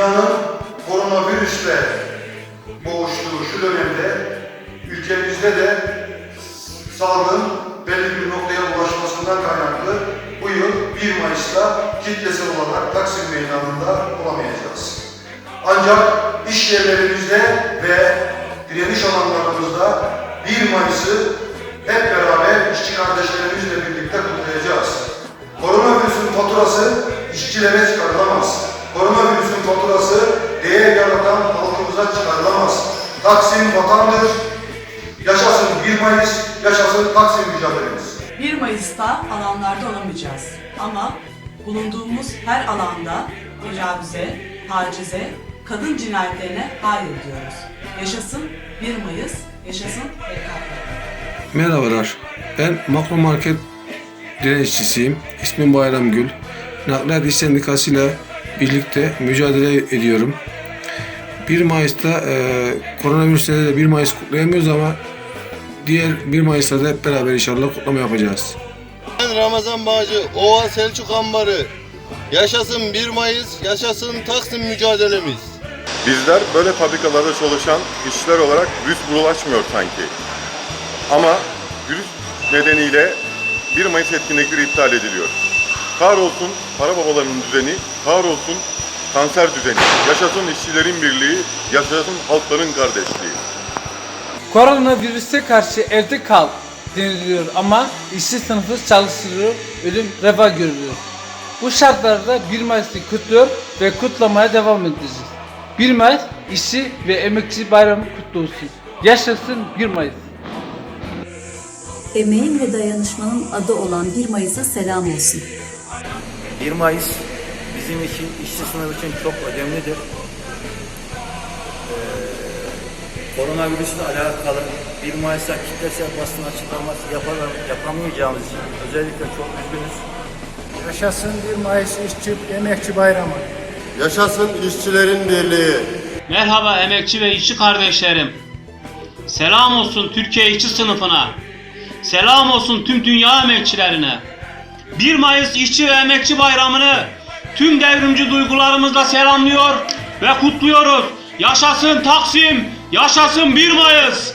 Dünyanın koronavirüsle boğuştuğu şu dönemde ülkemizde de salgın belli bir noktaya ulaşmasından kaynaklı bu yıl 1 Mayıs'ta kitlesel olarak Taksim Meydanı'nda olamayacağız. Ancak iş yerlerimizde ve direniş alanlarımızda 1 Mayıs'ı hep beraber işçi kardeşlerimizle birlikte kutlayacağız. Koronavirüsün faturası işçilere Taksim vatandır. Yaşasın 1 Mayıs, yaşasın Taksim mücadelemiz. 1 Mayıs'ta alanlarda olamayacağız. Ama bulunduğumuz her alanda tecavüze, tacize, kadın cinayetlerine hayır diyoruz. Yaşasın 1 Mayıs, yaşasın PKK. Merhabalar, ben Makro Market direnişçisiyim. İsmim Bayram Gül. Nakliyat İş Sendikası ile birlikte mücadele ediyorum. 1 Mayıs'ta e, koronavirüsle de 1 Mayıs kutlayamıyoruz ama diğer 1 Mayıs'ta da hep beraber inşallah kutlama yapacağız. Ben Ramazan Bağcı, Ova Selçuk Ambarı. Yaşasın 1 Mayıs, yaşasın Taksim mücadelemiz. Bizler böyle fabrikalarda çalışan işçiler olarak virüs bulaşmıyor sanki. Ama virüs nedeniyle 1 Mayıs etkinlikleri iptal ediliyor. Kahrolsun para babalarının düzeni, kahrolsun kanser düzeni. Yaşasın işçilerin birliği, yaşasın halkların kardeşliği. Koronavirüse karşı evde kal deniliyor ama işçi sınıfı çalıştırıyor, ölüm reva görülüyor. Bu şartlarda 1 Mayıs'ı kutluyor ve kutlamaya devam edeceğiz. 1 Mayıs işçi ve emekçi bayramı kutlu olsun. Yaşasın 1 Mayıs. Emeğin ve dayanışmanın adı olan 1 Mayıs'a selam olsun. 1 Mayıs bizim için, işçi sınıfı için çok önemlidir. Ee, koronavirüsle alakalı 1 Mayıs'ta kitlesel basın açıklaması yapalım, yapamayacağımız için özellikle çok üzgünüz. Yaşasın 1 Mayıs İşçi Emekçi Bayramı. Yaşasın işçilerin birliği. Merhaba emekçi ve işçi kardeşlerim. Selam olsun Türkiye işçi sınıfına. Selam olsun tüm dünya emekçilerine. 1 Mayıs İşçi ve Emekçi Bayramı'nı tüm devrimci duygularımızla selamlıyor ve kutluyoruz. Yaşasın Taksim, yaşasın 1 Mayıs.